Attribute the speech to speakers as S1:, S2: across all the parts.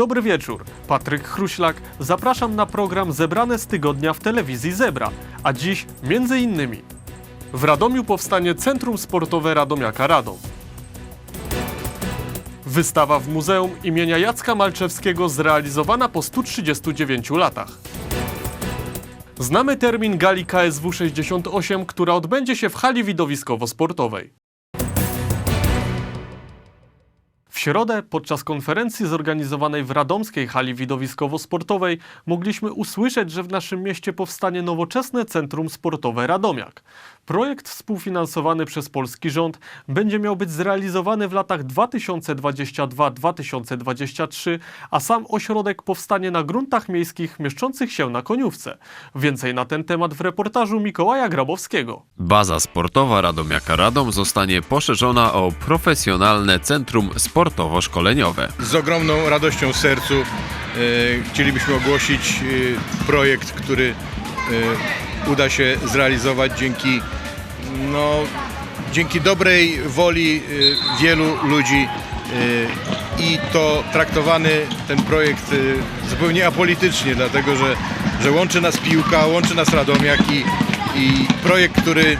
S1: Dobry wieczór. Patryk Chruślak. Zapraszam na program Zebrane z tygodnia w telewizji Zebra. A dziś między innymi w Radomiu powstanie Centrum Sportowe Radomiaka Radom. Wystawa w Muzeum imienia Jacka Malczewskiego zrealizowana po 139 latach. Znamy termin gali KSW 68, która odbędzie się w hali widowiskowo-sportowej. W środę podczas konferencji zorganizowanej w Radomskiej Hali Widowiskowo-Sportowej mogliśmy usłyszeć, że w naszym mieście powstanie nowoczesne Centrum Sportowe Radomiak. Projekt współfinansowany przez polski rząd będzie miał być zrealizowany w latach 2022-2023, a sam ośrodek powstanie na gruntach miejskich mieszczących się na Koniówce. Więcej na ten temat w reportażu Mikołaja Grabowskiego.
S2: Baza sportowa Radomiaka Radom zostanie poszerzona o profesjonalne centrum sportowo-szkoleniowe.
S3: Z ogromną radością w sercu e, chcielibyśmy ogłosić e, projekt, który uda się zrealizować dzięki, no, dzięki dobrej woli e, wielu ludzi e, i to traktowany ten projekt zupełnie apolitycznie, dlatego że, że łączy nas piłka, łączy nas Radomiak i, i projekt, który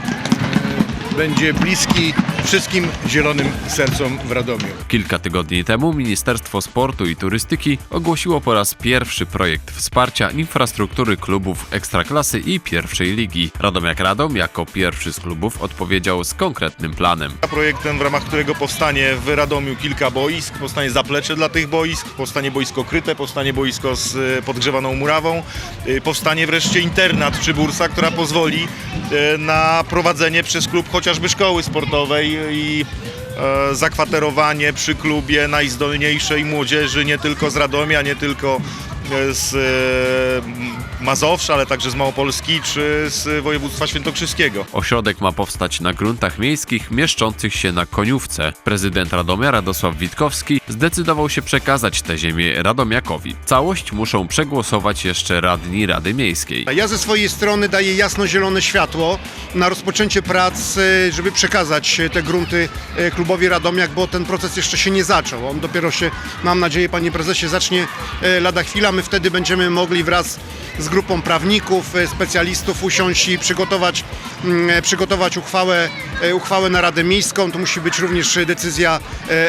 S3: będzie bliski wszystkim zielonym sercom w Radomiu.
S2: Kilka tygodni temu Ministerstwo Sportu i Turystyki ogłosiło po raz pierwszy projekt wsparcia infrastruktury klubów Ekstraklasy i pierwszej ligi. Radomiak Radom jako pierwszy z klubów odpowiedział z konkretnym planem.
S4: Projektem, w ramach którego powstanie w Radomiu kilka boisk, powstanie zaplecze dla tych boisk, powstanie boisko kryte, powstanie boisko z e, podgrzewaną murawą, e, powstanie wreszcie internat czy bursa, która pozwoli e, na prowadzenie przez klub chociażby szkoły sportowej i e, zakwaterowanie przy klubie najzdolniejszej młodzieży, nie tylko z Radomia, nie tylko z e, Mazowsza, ale także z Małopolski czy z województwa świętokrzyskiego.
S2: Ośrodek ma powstać na gruntach miejskich mieszczących się na Koniówce. Prezydent Radomia Radosław Witkowski zdecydował się przekazać tę ziemię Radomiakowi. Całość muszą przegłosować jeszcze radni Rady Miejskiej.
S5: Ja ze swojej strony daję jasno-zielone światło na rozpoczęcie prac, e, żeby przekazać e, te grunty e, klubowi Radomiak, bo ten proces jeszcze się nie zaczął. On dopiero się, mam nadzieję, panie prezesie, zacznie e, lada chwila. My wtedy będziemy mogli wraz z grupą prawników, e, specjalistów usiąść i przygotować, mm, e, przygotować uchwałę, e, uchwałę na Radę Miejską. To musi być również decyzja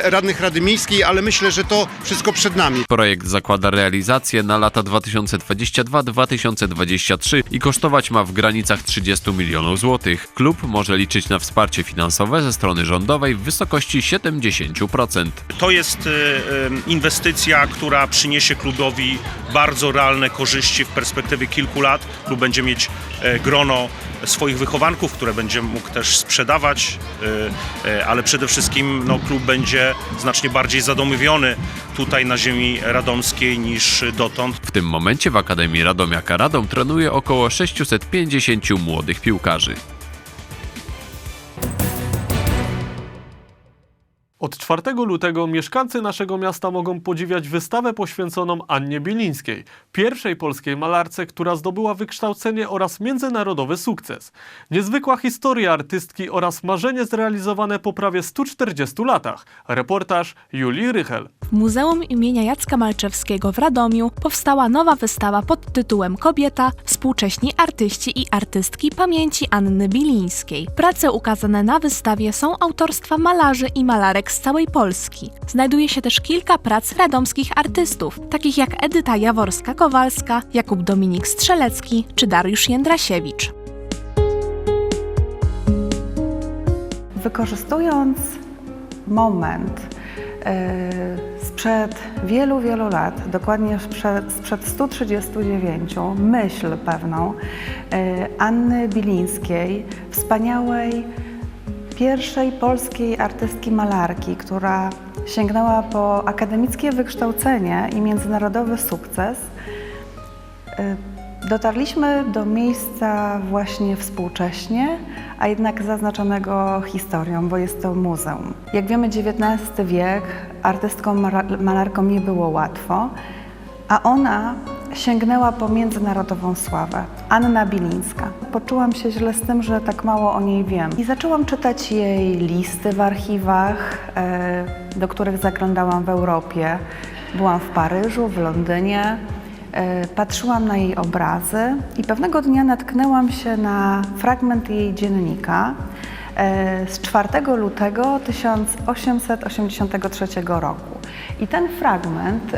S5: radnych Rady Miejskiej, ale myślę, że to wszystko przed nami.
S2: Projekt zakłada realizację na lata 2022-2023 i kosztować ma w granicach 30 milionów złotych. Klub może liczyć na wsparcie finansowe ze strony rządowej w wysokości 70%.
S6: To jest inwestycja, która przyniesie klubowi bardzo realne korzyści w perspektywie kilku lat. Klub będzie mieć e, grono swoich wychowanków, które będzie mógł też sprzedawać, e, e, ale przede wszystkim no, klub będzie znacznie bardziej zadomowiony tutaj na ziemi radomskiej niż dotąd.
S2: W tym momencie w Akademii Radomiaka Radom trenuje około 650 młodych piłkarzy.
S1: Od 4 lutego mieszkańcy naszego miasta mogą podziwiać wystawę poświęconą Annie Bilińskiej, pierwszej polskiej malarce, która zdobyła wykształcenie oraz międzynarodowy sukces. Niezwykła historia artystki oraz marzenie zrealizowane po prawie 140 latach. Reportaż Julii Rychel.
S7: W Muzeum imienia Jacka Malczewskiego w Radomiu powstała nowa wystawa pod tytułem Kobieta, współcześni artyści i artystki pamięci Anny Bilińskiej. Prace ukazane na wystawie są autorstwa malarzy i malarek z całej Polski. Znajduje się też kilka prac radomskich artystów, takich jak Edyta Jaworska-Kowalska, Jakub Dominik Strzelecki czy Dariusz Jędrasiewicz.
S8: Wykorzystując moment e, sprzed wielu, wielu lat, dokładnie sprzed, sprzed 139, myśl pewną e, Anny Bilińskiej, wspaniałej pierwszej polskiej artystki malarki, która sięgnęła po akademickie wykształcenie i międzynarodowy sukces. E, Dotarliśmy do miejsca właśnie współcześnie, a jednak zaznaczonego historią, bo jest to muzeum. Jak wiemy, XIX wiek artystkom mara- malarkom nie było łatwo, a ona sięgnęła po międzynarodową sławę. Anna Bilińska. Poczułam się źle z tym, że tak mało o niej wiem. I zaczęłam czytać jej listy w archiwach, e, do których zaglądałam w Europie. byłam w Paryżu, w Londynie, e, patrzyłam na jej obrazy i pewnego dnia natknęłam się na fragment jej dziennika e, z 4 lutego 1883 roku. I ten fragment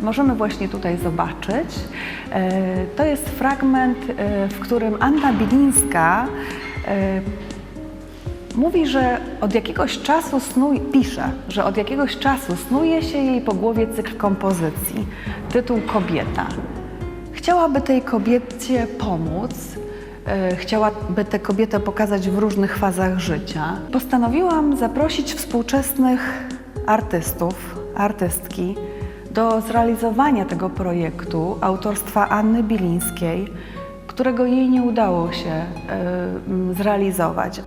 S8: możemy właśnie tutaj zobaczyć. E, To jest fragment, e, w którym Anna Bilińska e, Mówi, że od jakiegoś czasu snuje, pisze, że od jakiegoś czasu snuje się jej po głowie cykl kompozycji, tytuł Kobieta. Chciałaby tej kobiecie pomóc, chciałaby tę kobietę pokazać w różnych fazach życia. Postanowiłam zaprosić współczesnych artystów, artystki do zrealizowania tego projektu autorstwa Anny Bilińskiej, którego jej nie udało się e, zrealizować.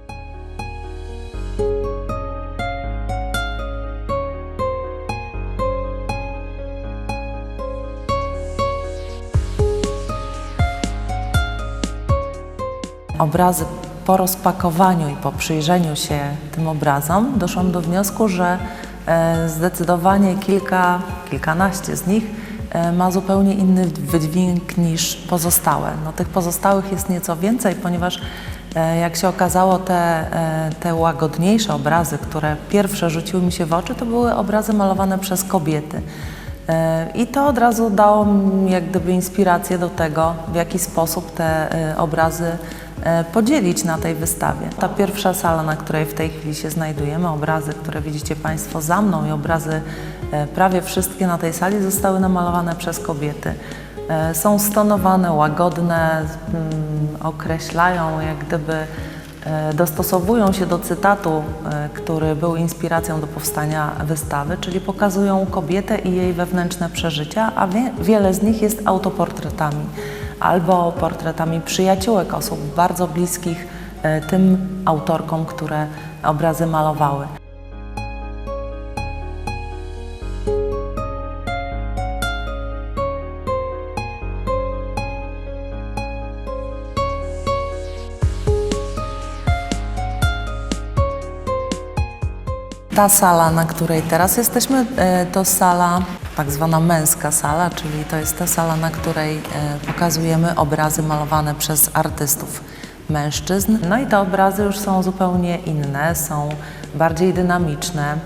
S9: obrazy po rozpakowaniu i po przyjrzeniu się tym obrazom doszłam do wniosku, że zdecydowanie kilka, kilkanaście z nich e, ma zupełnie inny wydźwięk niż pozostałe. No, tych pozostałych jest nieco więcej, ponieważ e, jak się okazało, te, e, te łagodniejsze obrazy, które pierwsze rzuciły mi się w oczy, to były obrazy malowane przez kobiety. E, I to od razu dało mi jak gdyby inspirację do tego, w jaki sposób te e, obrazy e, podzielić na tej wystawie. Ta pierwsza sala, na której w tej chwili się znajdujemy, obrazy, które widzicie Państwo za mną i obrazy prawie wszystkie na tej sali zostały namalowane przez kobiety. Są stonowane, łagodne, mm, określają jak gdyby dostosowują się do cytatu, e, który był inspiracją do powstania wystawy, czyli pokazują kobietę i jej wewnętrzne przeżycia, a wie, wiele z nich jest autoportretami albo portretami przyjaciółek osób bardzo bliskich e, tym autorkom, które obrazy malowały. Ta sala, na której teraz jesteśmy, e, to sala, tak zwana męska sala, czyli to jest ta sala, na której e, pokazujemy obrazy malowane przez artystów mężczyzn. No i te obrazy już są zupełnie inne, są bardziej dynamiczne,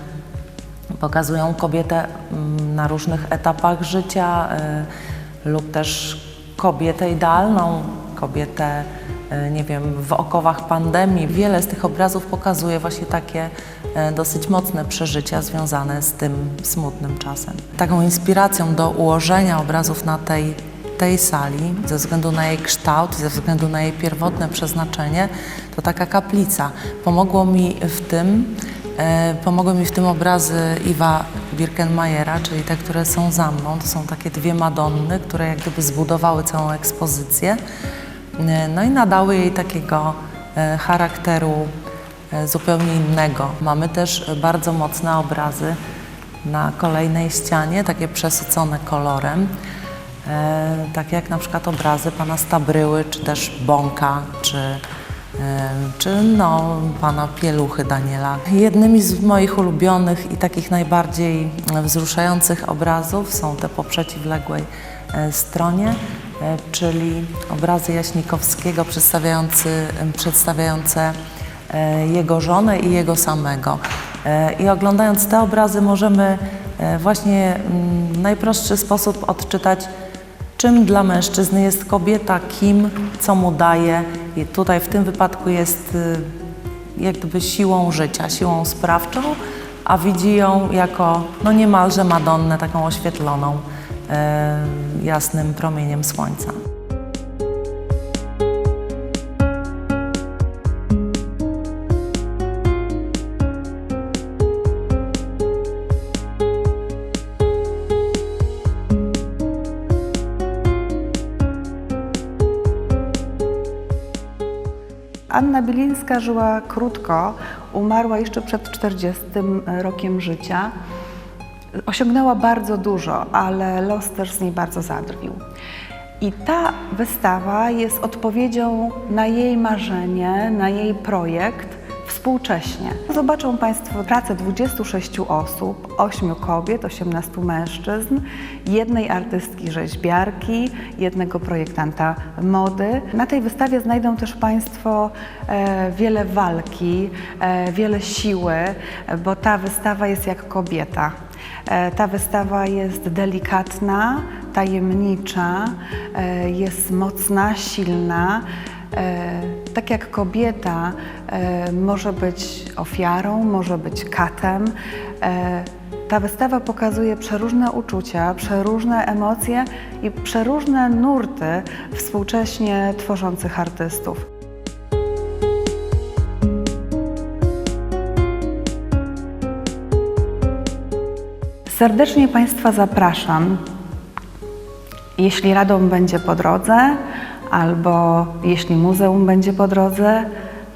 S9: pokazują kobietę mm, na różnych etapach życia y, lub też kobietę idealną, kobietę, nie wiem, w okowach pandemii. Wiele z tych obrazów pokazuje właśnie takie y, dosyć mocne przeżycia związane z tym smutnym czasem. Taką inspiracją do ułożenia obrazów na tej, tej sali, ze względu na jej kształt, ze względu na jej pierwotne przeznaczenie, to taka kaplica. Pomogło mi w tym, E, Pomogły mi w tym obrazy Iwa Birkenmajera, czyli te, które są za mną. To są takie dwie Madonny, które jak gdyby zbudowały całą ekspozycję. E, No i nadały jej takiego e, charakteru e, zupełnie innego. Mamy też bardzo mocne obrazy na kolejnej ścianie, takie przesycone kolorem. Takie jak na przykład obrazy pana Stabryły, czy też Bąka, czy czy no, pana Pieluchy Daniela. Jednymi z moich ulubionych i takich najbardziej wzruszających obrazów są te po przeciwległej stronie, czyli obrazy Jaśnikowskiego przedstawiające e, jego żonę i jego samego. E, I oglądając te obrazy możemy e, właśnie mm, w najprostszy sposób odczytać czym dla mężczyzny jest kobieta, kim, co mu daje. I tutaj w tym wypadku jest y, jak gdyby siłą życia, siłą sprawczą, a widzi ją jako no niemalże Madonnę, taką oświetloną e, jasnym promieniem słońca.
S8: Anna Bilińska żyła krótko, umarła jeszcze przed 40 rokiem życia. Osiągnęła bardzo dużo, ale los też z niej bardzo zadrwił. I ta wystawa jest odpowiedzią na jej marzenie, na jej projekt współcześnie. Zobaczą Państwo pracę 26 osób, 8 kobiet, 18 mężczyzn, jednej artystki rzeźbiarki, jednego projektanta mody. Na tej wystawie znajdą też Państwo e, wiele walki, e, wiele siły, bo ta wystawa jest jak kobieta. E, Ta wystawa jest delikatna, tajemnicza, e, jest mocna, silna. E, Tak jak kobieta może być ofiarą, może być katem. Ta wystawa pokazuje przeróżne uczucia, przeróżne emocje i przeróżne nurty współcześnie tworzących artystów. Serdecznie Państwa zapraszam. Jeśli Radom będzie po drodze, albo jeśli muzeum będzie po drodze,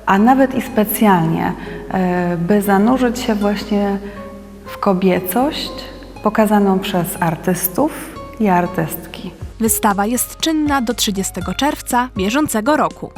S8: a nawet i specjalnie, e, by zanurzyć się właśnie w kobiecość pokazaną przez artystów i artystki.
S7: Wystawa jest czynna do 30 czerwca bieżącego roku.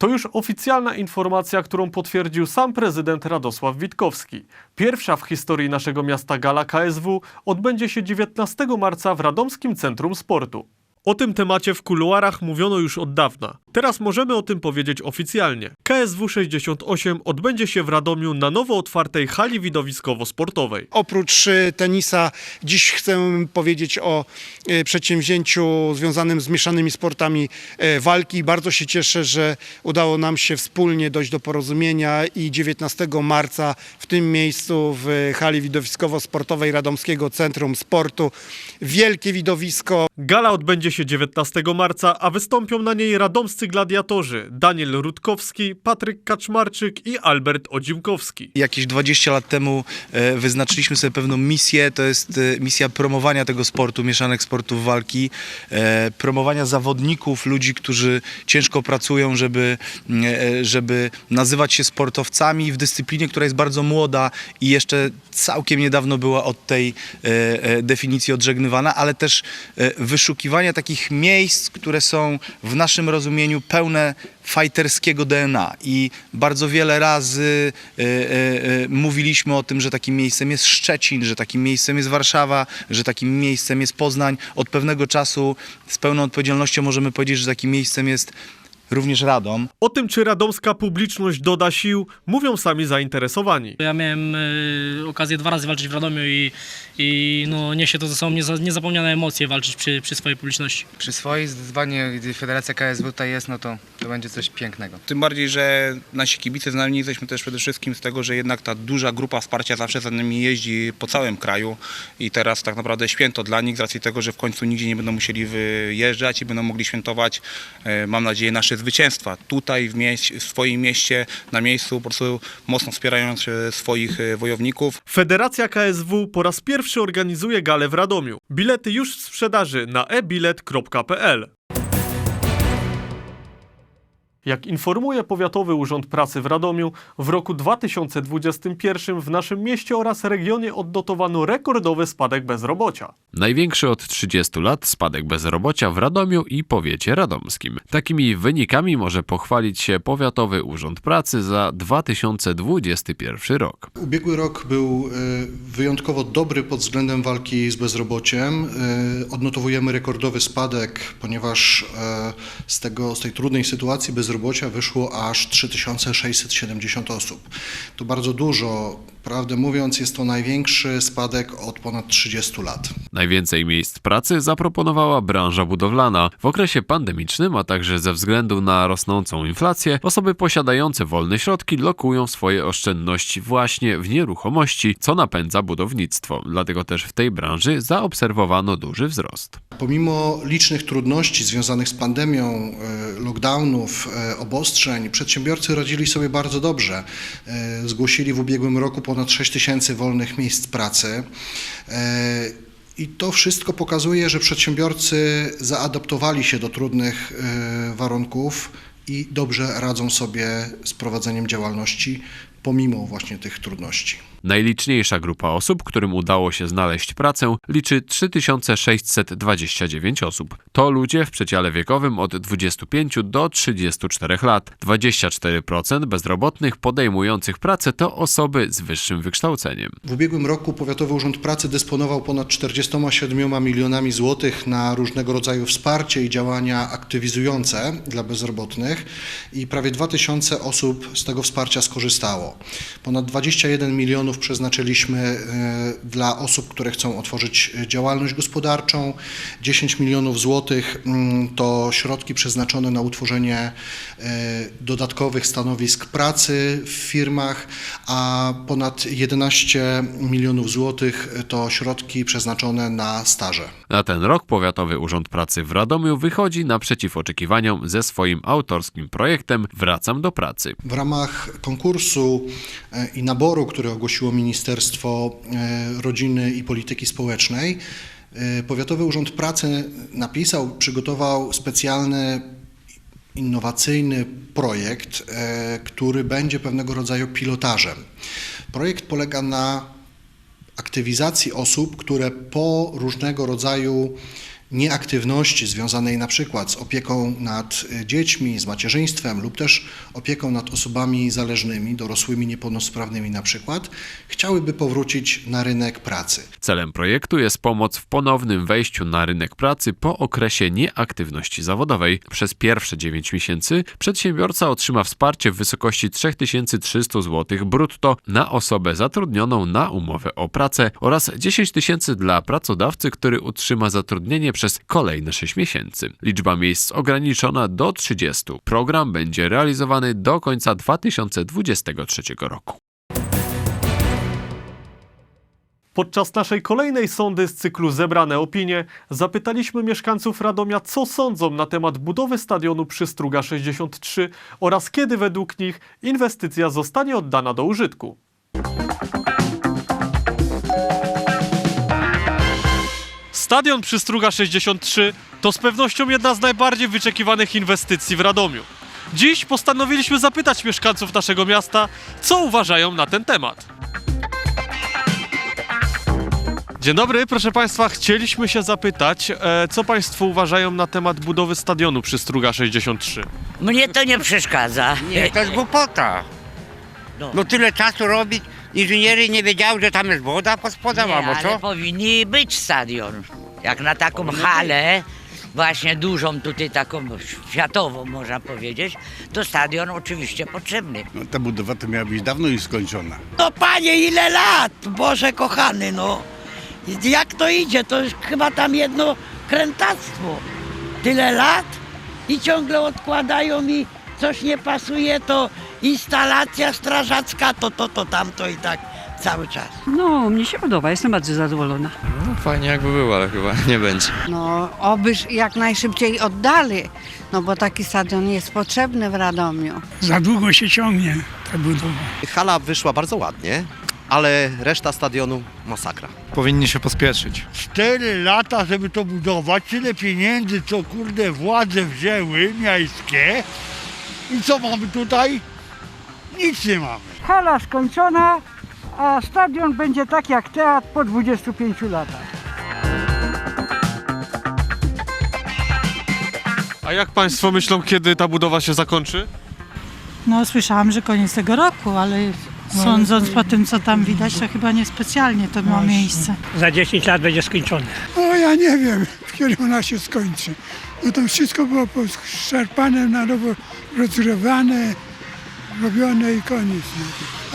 S1: To już oficjalna informacja, którą potwierdził sam prezydent Radosław Witkowski. Pierwsza w historii naszego miasta gala KSW odbędzie się 19 marca w Radomskim Centrum Sportu. O tym temacie w kuluarach mówiono już od dawna. Teraz możemy o tym powiedzieć oficjalnie. KSW 68 odbędzie się w Radomiu na nowo otwartej hali widowiskowo-sportowej.
S5: Oprócz e, tenisa, dziś chcę powiedzieć o e, przedsięwzięciu związanym z mieszanymi sportami e, walki. Bardzo się cieszę, że udało nam się wspólnie dojść do porozumienia i 19 marca w tym miejscu w hali widowiskowo-sportowej Radomskiego Centrum Sportu wielkie widowisko.
S1: Gala odbędzie się 19 marca, a wystąpią na niej radomscy gladiatorzy Daniel Rutkowski, Patryk Kaczmarczyk i Albert Odzimkowski.
S10: Jakieś 20 lat temu e, wyznaczyliśmy sobie pewną misję, to jest e, misja promowania tego sportu, mieszanych sportów walki, e, promowania zawodników, ludzi, którzy ciężko pracują, żeby, e, żeby nazywać się sportowcami w dyscyplinie, która jest bardzo młoda i jeszcze całkiem niedawno była od tej definicji odżegnywana, ale też wyszukiwania takich miejsc, które są w naszym rozumieniu pełne fajterskiego DNA i bardzo wiele razy e, e, e, mówiliśmy o tym, że takim miejscem jest Szczecin, że takim miejscem jest Warszawa, że takim miejscem jest Poznań. Od pewnego czasu z pełną odpowiedzialnością możemy powiedzieć, że takim miejscem jest również Radom.
S1: O tym, czy radomska publiczność doda sił, mówią sami zainteresowani.
S11: Ja miałem e, okazję dwa razy walczyć w Radomiu i, i no, niesie to ze sobą nieza, niezapomniane emocje walczyć przy, przy swojej publiczności.
S12: Przy swojej zdecydowanie, gdy Federacja KSW tutaj jest, no to, to będzie coś pięknego.
S13: Tym bardziej, że nasi kibice znani jesteśmy też przede wszystkim z tego, że jednak ta duża grupa wsparcia zawsze za nami jeździ po całym kraju i teraz tak naprawdę święto dla nich z racji tego, że w końcu nigdzie nie będą musieli wyjeżdżać i będą mogli świętować, e, mam nadzieję, nasze zwycięstwa. Tutaj w, mieś, w swoim mieście, na miejscu, po prostu mocno wspierając e, swoich e, wojowników.
S1: Federacja KSW po raz pierwszy organizuje galę w Radomiu. Bilety już w sprzedaży na ebilet.pl. Jak informuje Powiatowy Urząd Pracy w Radomiu, w roku 2021 w naszym mieście oraz regionie odnotowano rekordowy spadek bezrobocia.
S2: Największy od 30 lat spadek bezrobocia w Radomiu i powiecie radomskim. Takimi wynikami może pochwalić się Powiatowy Urząd Pracy za 2021 rok.
S14: Ubiegły rok był e, wyjątkowo dobry pod względem walki z bezrobociem. E, Odnotowujemy rekordowy spadek, ponieważ e, z, tego, z tej trudnej sytuacji bezrobocia wyszło aż 3670 osób. To bardzo dużo. Prawdę mówiąc, jest to największy spadek od ponad 30 lat.
S2: Najwięcej miejsc pracy zaproponowała branża budowlana. W okresie pandemicznym, a także ze względu na rosnącą inflację, osoby posiadające wolne środki lokują swoje oszczędności właśnie w nieruchomości, co napędza budownictwo. Dlatego też w tej branży zaobserwowano duży wzrost.
S14: Pomimo licznych trudności związanych z pandemią, e, lockdownów, e, obostrzeń, przedsiębiorcy radzili sobie bardzo dobrze. E, Zgłosili w ubiegłym roku ponad 6 tysięcy wolnych miejsc pracy. E, I to wszystko pokazuje, że przedsiębiorcy zaadaptowali się do trudnych e, warunków i dobrze radzą sobie z prowadzeniem działalności pomimo właśnie tych trudności.
S2: Najliczniejsza grupa osób, którym udało się znaleźć pracę, liczy 3629 osób. To ludzie w przedziale wiekowym od 25 do 34 lat. 24% bezrobotnych podejmujących pracę to osoby z wyższym wykształceniem.
S14: W ubiegłym roku Powiatowy Urząd Pracy dysponował ponad 47 milionami złotych na różnego rodzaju wsparcie i działania aktywizujące dla bezrobotnych i prawie 2000 osób z tego wsparcia skorzystało. Ponad 21 milionów przeznaczyliśmy e, dla osób, które chcą otworzyć e, działalność gospodarczą. 10 milionów złotych mm, to środki przeznaczone na utworzenie e, dodatkowych stanowisk pracy w firmach, a ponad 11 milionów złotych to środki przeznaczone na staże.
S2: Na ten rok Powiatowy Urząd Pracy w Radomiu wychodzi naprzeciw oczekiwaniom ze swoim autorskim projektem Wracam do pracy.
S14: W ramach konkursu e, i naboru, który ogłosiło Ministerstwo e, Rodziny i Polityki Społecznej, e, Powiatowy Urząd Pracy napisał, przygotował specjalny innowacyjny projekt, e, który będzie pewnego rodzaju pilotażem. Projekt polega na aktywizacji osób, które po różnego rodzaju nieaktywności związanej na przykład z opieką nad y, dziećmi, z macierzyństwem lub też opieką nad osobami zależnymi, dorosłymi niepełnosprawnymi na przykład, chciałyby powrócić na rynek pracy.
S2: Celem projektu jest pomoc w ponownym wejściu na rynek pracy po okresie nieaktywności zawodowej. Przez pierwsze 9 miesięcy przedsiębiorca otrzyma wsparcie w wysokości 3300 zł brutto na osobę zatrudnioną na umowę o pracę oraz 10 tysięcy dla pracodawcy, który utrzyma zatrudnienie przez kolejne 6 miesięcy. Liczba miejsc ograniczona do 30. Program będzie realizowany do końca 2023 roku.
S1: Podczas naszej kolejnej sądy z cyklu Zebrane Opinie zapytaliśmy mieszkańców Radomia, co sądzą na temat budowy stadionu przy Struga 63 oraz kiedy według nich inwestycja zostanie oddana do użytku. Stadion przy Struga 63 to z pewnością jedna z najbardziej wyczekiwanych inwestycji w Radomiu. Dziś postanowiliśmy zapytać mieszkańców naszego miasta, co uważają na ten temat. Dzień dobry, proszę Państwa, chcieliśmy się zapytać, e, co Państwo uważają na temat budowy stadionu przy Struga 63?
S15: Mnie to nie przeszkadza.
S16: Nie, to jest głupota. No tyle czasu robić, inżyniery nie wiedziały, że tam jest woda pod spodem,
S15: Nie,
S16: albo
S15: ale
S16: co?
S15: powinni być stadion. Jak na taką halę, właśnie dużą tutaj taką światową można powiedzieć, to stadion oczywiście potrzebny.
S17: No, ta budowa to miała być dawno już skończona.
S18: No panie, ile lat? Boże kochany, no. Jak to idzie? To jest chyba tam jedno krętactwo. Tyle lat i ciągle odkładają mi coś nie pasuje, to instalacja strażacka, to, to, to, tamto i tak cały czas.
S19: No, mnie się podoba, jestem bardzo zadowolona.
S20: No, fajnie jakby było, ale chyba nie będzie.
S21: No, obyż jak najszybciej oddali, no bo taki stadion jest potrzebny w Radomiu.
S22: Za długo się ciągnie ta budowa.
S23: Hala wyszła bardzo ładnie, ale reszta stadionu masakra.
S24: Powinni się pospieszyć.
S25: Cztery lata, żeby to budować, tyle pieniędzy, co kurde władze wzięły miejskie. I co mamy tutaj? Nic nie mamy.
S19: Hala skończona, a stadion będzie tak jak teatr po 25 latach.
S1: A jak Państwo myślą, kiedy ta budowa się zakończy?
S26: No słyszałam, że koniec tego roku, ale sądząc po tym, co tam widać, to chyba niespecjalnie to ma miejsce.
S22: Za 10 lat będzie skończone. O, ja nie wiem, kiedy ona się skończy. No to wszystko było szarpane, na nowo rozrywane, robione i koniec.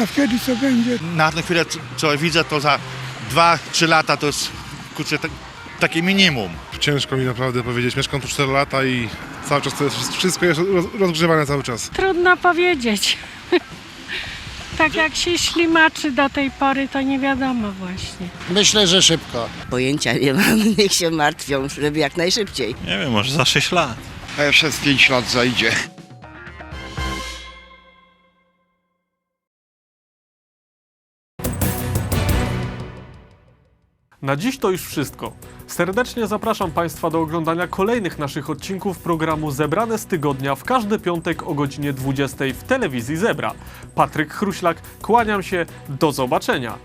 S22: A wtedy co będzie?
S27: Na tę chwilę, co- co widzę, to za 2-3 lata to jest kurczę, tak, takie minimum.
S28: Ciężko mi naprawdę powiedzieć. Mieszkam tu 4 lata i cały czas to jest wszystko jest roz- rozgrzewane cały czas.
S29: Trudno powiedzieć. tak jak się ślimaczy do tej pory, to nie wiadomo właśnie.
S30: Myślę, że szybko.
S31: Pojęcia nie mam, niech się martwią, żeby jak najszybciej.
S28: Nie wiem, może za 6 lat.
S30: A jeszcze z 5 lat zajdzie.
S1: Na dziś to już wszystko. Serdecznie zapraszam Państwa do oglądania kolejnych naszych odcinków programu Zebrane z tygodnia w każdy piątek o godzinie 20 w telewizji Zebra. Patryk Chruślak, kłaniam się, do zobaczenia.